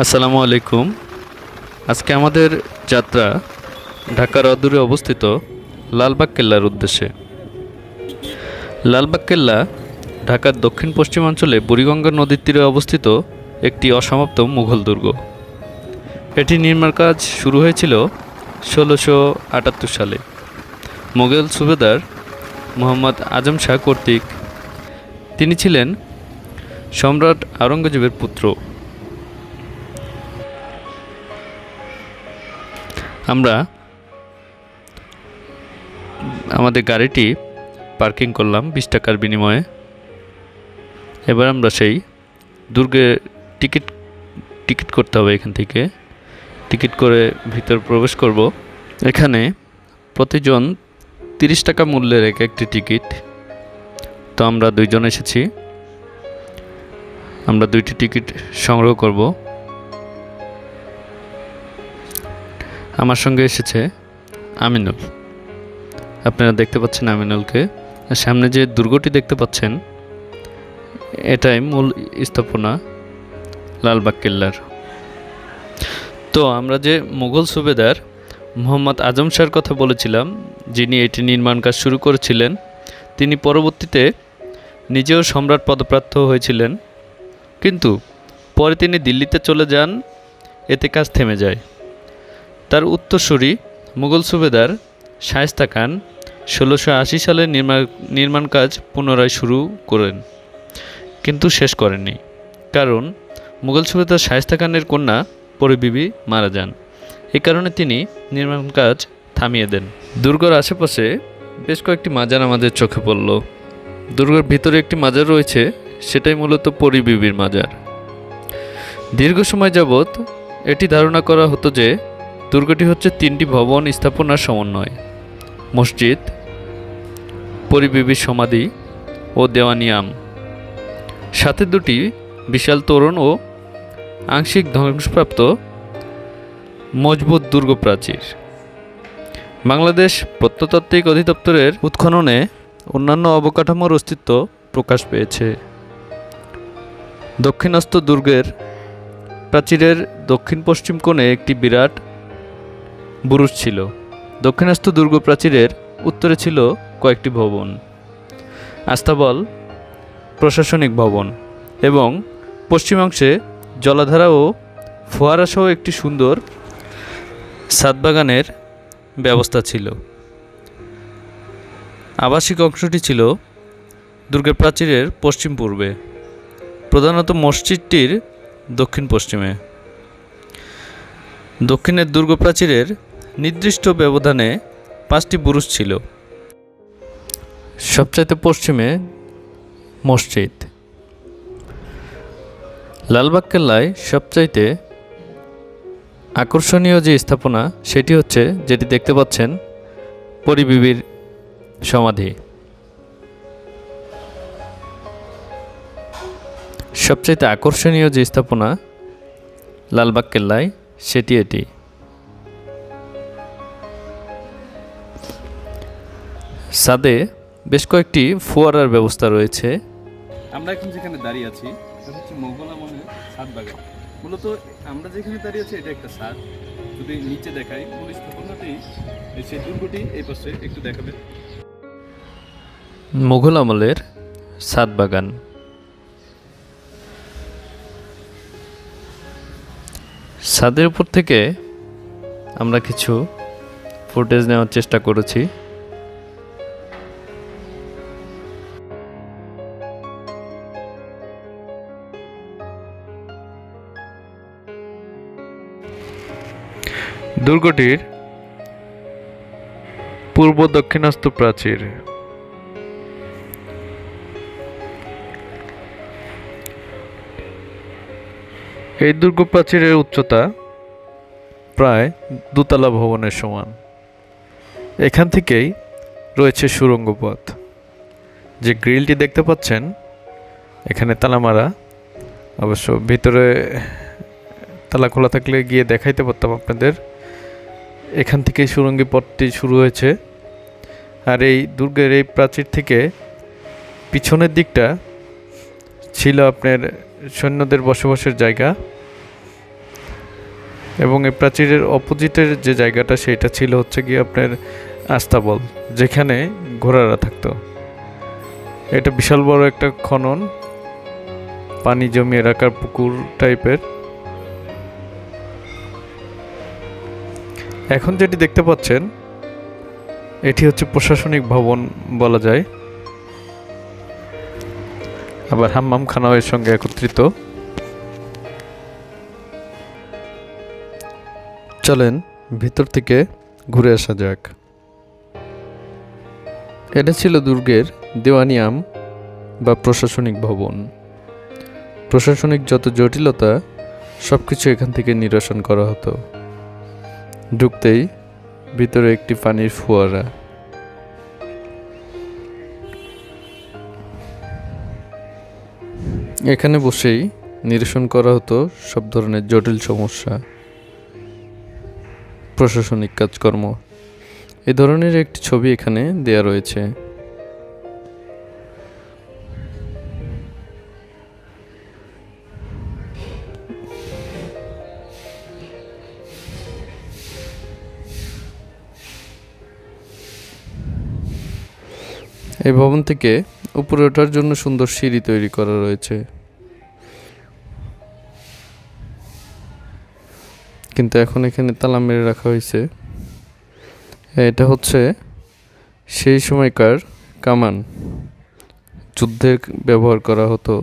আসসালামু আলাইকুম। আজকে আমাদের যাত্রা ঢাকার অদূরে অবস্থিত লালবাগ কেল্লার উদ্দেশ্যে। লালবাগ কেল্লা ঢাকার দক্ষিণ পশ্চিমাঞ্চলে বুড়িগঙ্গা নদীর তীরে অবস্থিত একটি অসমাপ্ত মুঘল দুর্গ। এটি নির্মাণ কাজ শুরু হয়েছিল ষোলোশো আটাত্তর সালে। মোগল সুবেদার মোহাম্মদ আজম শাহ কর্তৃক। তিনি ছিলেন সম্রাট আওরঙ্গজেবের পুত্র। আমরা আমাদের গাড়িটি পার্কিং করলাম বিশ টাকার বিনিময়ে। এবার আমরা সেই দুর্গে টিকিট টিকিট করতে হবে এখান থেকে। টিকিট করে ভিতর প্রবেশ করব। এখানে প্রতিজন তিরিশ টাকা মূল্যের এক একটি টিকিট। তো আমরা দুইজন এসেছি। আমরা দুইটি টিকিট সংগ্রহ করব। আমার সঙ্গে এসেছে আমিনুল। আপনারা দেখতে পাচ্ছেন আমিনুলকে। সামনে যে দুর্গটি দেখতে পাচ্ছেন, এটাই মূল স্থাপনা লালবাগ কেল্লার। তো আমরা যে মুঘল সুবেদার মোহাম্মদ আজম শাহর কথা বলেছিলাম, যিনি এটি নির্মাণ কাজ শুরু করেছিলেন, তিনি পরবর্তীতে নিজেও সম্রাট পদপ্রাপ্ত হয়েছিলেন। কিন্তু পরে তিনি দিল্লিতে চলে যান, এতে কাজ থেমে যায়। তার উত্তরসূরি মুঘল সুবেদার শায়েস্তা খান ষোলোশো আশি সালে নির্মাণ নির্মাণ কাজ পুনরায় শুরু করেন, কিন্তু শেষ করেননি। কারণ মুঘল সুবেদার শায়েস্তা খানের কন্যা পরিবিবি মারা যান। এ কারণে তিনি নির্মাণ কাজ থামিয়ে দেন। দুর্গর আশেপাশে বেশ কয়েকটি মাজার আমাদের চোখে পড়ল। দুর্গের ভিতরে একটি মাজার রয়েছে, সেটাই মূলত পরিবিবির মাজার। দীর্ঘ সময় যাবৎ এটি ধারণা করা হতো যে দুর্গটি হচ্ছে তিনটি ভবন স্থাপনার সমন্বয়। মসজিদ পরিবিবির সমাধি ও দেওয়ানিয়াম। সাথে দুটি বিশাল তোরণ ও আংশিক ধ্বংসপ্রাপ্ত মজবুত দুর্গ প্রাচীর। বাংলাদেশ প্রত্নতাত্ত্বিক অধিদপ্তরের উৎখননে অন্যান্য অবকাঠামোর অস্তিত্ব প্রকাশ পেয়েছে। দক্ষিণাস্ত দুর্গের প্রাচীরের দক্ষিণ পশ্চিম কোণে একটি বিরাট বুরুজ ছিল। দক্ষিণাস্ত দুর্গ প্রাচীরের উত্তরে ছিল কয়েকটি ভবন। আস্তাবল প্রশাসনিক ভবন এবং পশ্চিমাংশে জলাধারা ও ফোয়ারাসহ একটি সুন্দর সাতবাগানের ব্যবস্থা ছিল। আবাসিক অংশটি ছিল দুর্গের প্রাচীরের পশ্চিম পূর্বে প্রধানত মসজিদটির দক্ষিণ পশ্চিমে দক্ষিণের দুর্গ প্রাচীরের নির্দিষ্ট ব্যবধানে পাঁচটি বুরুজ ছিল। সবচাইতে পশ্চিমে মসজিদ। লালবাগ কেল্লায় সবচাইতে আকর্ষণীয় যে স্থাপনা, সেটি হচ্ছে যেটি দেখতে পাচ্ছেন পরিবিবির সমাধি। সবচাইতে আকর্ষণীয় যে স্থাপনা লালবাগ কেল্লায় সেটি এটি। সাদে বেশ কয়েকটি ফোয়ারার ব্যবস্থা রয়েছে। আমরা এখন যেখানে দাঁড়িয়ে আছি এটা হচ্ছে মোগল আমলের সাত বাগান। মূলত আমরা যেখানে দাঁড়িয়ে আছি এটা একটা সাদ যদি নিচে দেখাই মূল স্থাপনাটি সেই দুর্গটি এই পাশে একটু দেখাবে। মুঘল আমলের সাত বাগান। ছাদের উপর থেকে আমরা কিছু ফুটেজ নেওয়ার চেষ্টা করেছি। দুর্গটির পূর্ব দক্ষিণাস্ত প্রাচীর। এই দুর্গ প্রাচীরের উচ্চতা প্রায় দোতলা ভবনের সমান। এখান থেকেই রয়েছে সুড়ঙ্গ পথ যে গ্রিলটি দেখতে পাচ্ছেন, এখানে তালা মারা অবশ্য ভিতরে তালা খোলা থাকলে গিয়ে দেখাইতে পারতাম আপনাদের। এখান থেকেই সুরঙ্গি পথটি শুরু হয়েছে। আর এই দুর্গের এই প্রাচীর থেকে পিছনের দিকটা ছিল আপনার সৈন্যদের বসবাসের জায়গা। এবং এই প্রাচীরের অপোজিটের যে জায়গাটা, সেটা ছিল হচ্ছে গিয়ে আপনার আস্তাবল যেখানে ঘোড়ারা থাকতো। এটা বিশাল বড় একটা খনন, পানি জমিয়ে রাখার পুকুর টাইপের। এখন যেটি দেখতে পাচ্ছেন, এটি হচ্ছে প্রশাসনিক ভবন বলা যায়। আবার হাম্মাম খানাও এর সঙ্গে একত্রিত। চলেন ভিতর থেকে ঘুরে আসা যাক। এটা ছিল দুর্গের দেওয়ানিয়াম বা প্রশাসনিক ভবন। প্রশাসনিক যত জটিলতা সব কিছু এখান থেকে নিরসন করা হতো। ঢুকতেই ভিতরে একটি পানির ফোয়ারা। এখানে বসেই নিরসন করা হতো সব ধরনের জটিল সমস্যা। প্রশাসনিক কাজকর্ম। এ ধরনের একটি ছবি এখানে দেয়া রয়েছে। এই ভবন থেকে উপরে ওঠার জন্য সুন্দর সিঁড়ি তৈরি করা রয়েছে। কিন্তু এখন এখানে তালা মেরে রাখা হয়েছে। এটা হচ্ছে সেই সময়কার কামান। যুদ্ধে ব্যবহার করা হতো।